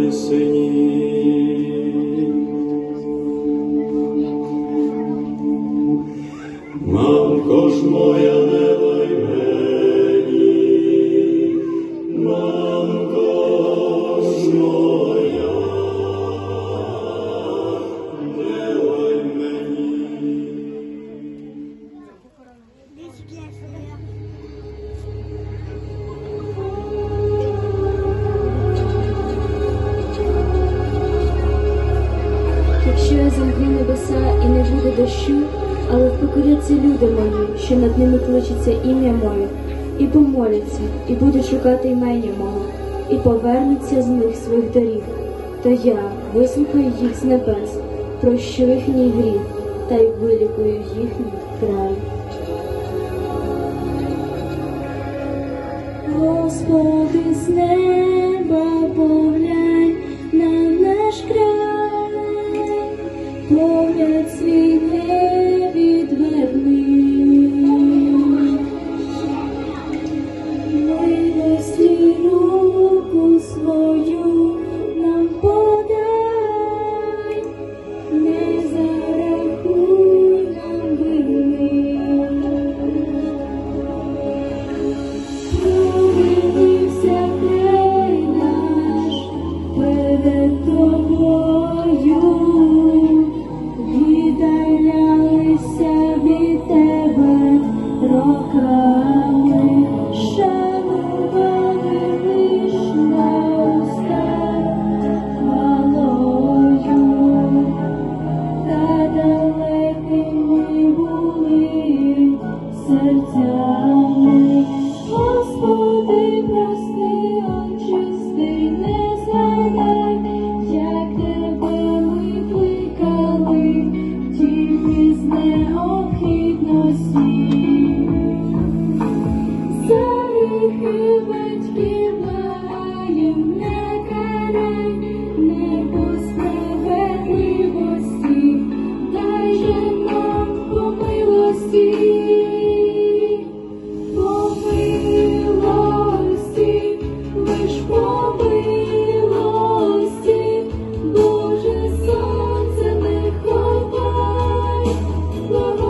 Тисині. Не але впокоряться люди мої, що над ними кличеться ім'я моє, і помоляться, і будуть шукати імення мого, і повернуться з них своїх доріг, то я вислухаю їх з небес, прощу їхній гріх та й вилікую їхній край. Господи, з неба руку свою нам подай, не зарахуй нам вини. Провинився край наш перед тобою, віддалялися від тебе роками, серцями. Господи, прости, очисти, не згадай, як тебе ми кликали, з необхідності. Lord.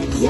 Господи, я переможу, Господи,